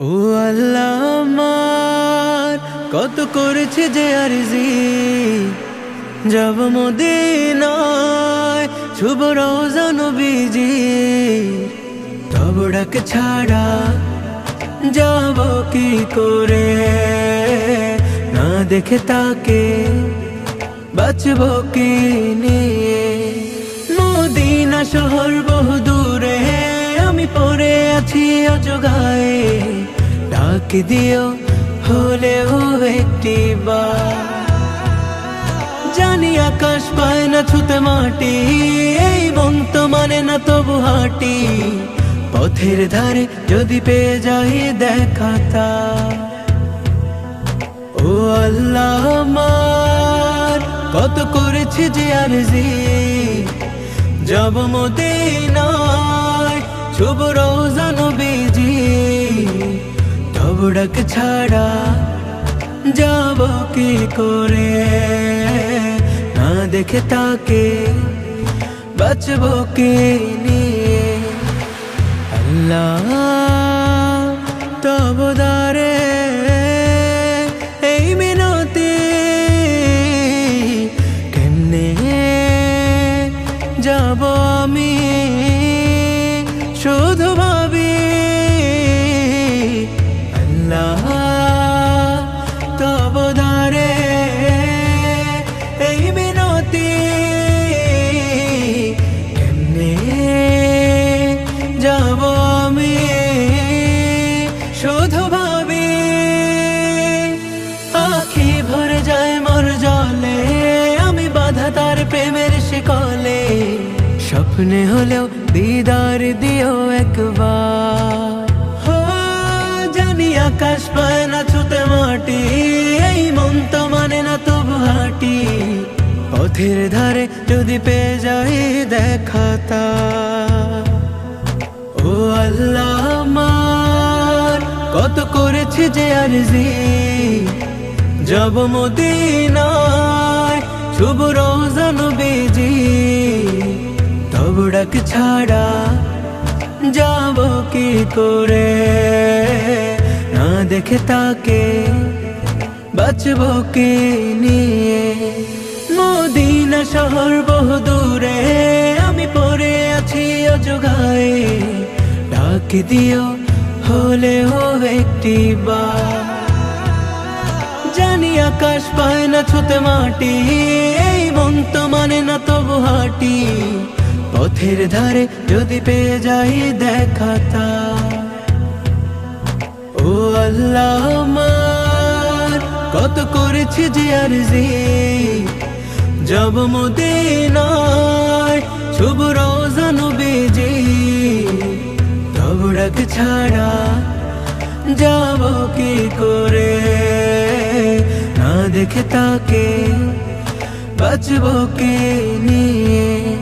ও আল্লাহ আমার, কত করেছে যে আরজি। যাব মদিনায়, শুভ রোজা নবীজি। তব ডাক ছাড়া যাব কি করে? না দেখে তাকে বাঁচব কি নিয়ে? মদিনা শহর বহু দূরে, আমি পড়ে আছি অজগায়ে। ডাক দিও হলে ও একটি জানি আকাশ পায় না ছুতে মাটি, এই মন তো মানে না তবু হাঁটি। পথের ধারে যদি পেয়ে যাই দেখাতা ও আল্লাহ আমার, কত করেছে যে আরজি। যাব মদিনায় শুভ রোজা নবীজি তব ডাক ছাড়া যাব কি করে না দেখে তাকে বাঁচব কি নিয়ে আল্লাহ তব দারে এই মিনতি কেমনে যাব আমি শুধু ভাবি আল্লাহ তব এই মিনতি কেমনে ভরে যায় মোর জলে, আমি প্রেমের শিকলে। স্বপ্নে হলেও দিদার দিও একবার। আকাশ পায় না ছুতে মাটি, এই মন তো মানে না তবু হাঁটি। পথের ধারে যদি পেয়ে যাই দেখাতা ও আল্লাহ আমার, কত করেছে যে আর আরজি। যাব মদিনায় শুভ রোজা নবীজি। তব ডাক ছাড়া যাব কি করে? দেখে তাকে বাঁচব কে নিয়ে মদিনা শহর বহু দূরে আমি পড়ে আছি অজগায়ে ডাক দিও হলে ও একটি বা জানি আকাশ পায় না ছুতে মাটি এই মন তো মানে না তবু হাঁটি পথের ধারে যদি পেয়ে যাই দেখাতা ও আল্লাহ আমার, কত করেছে যে আরজি। যাব মদিনায় শুভ রোজা নবীজি তব ডাক ছাড়া যাব কি করে? না দেখে তাকে বাঁচব কে নিয়ে?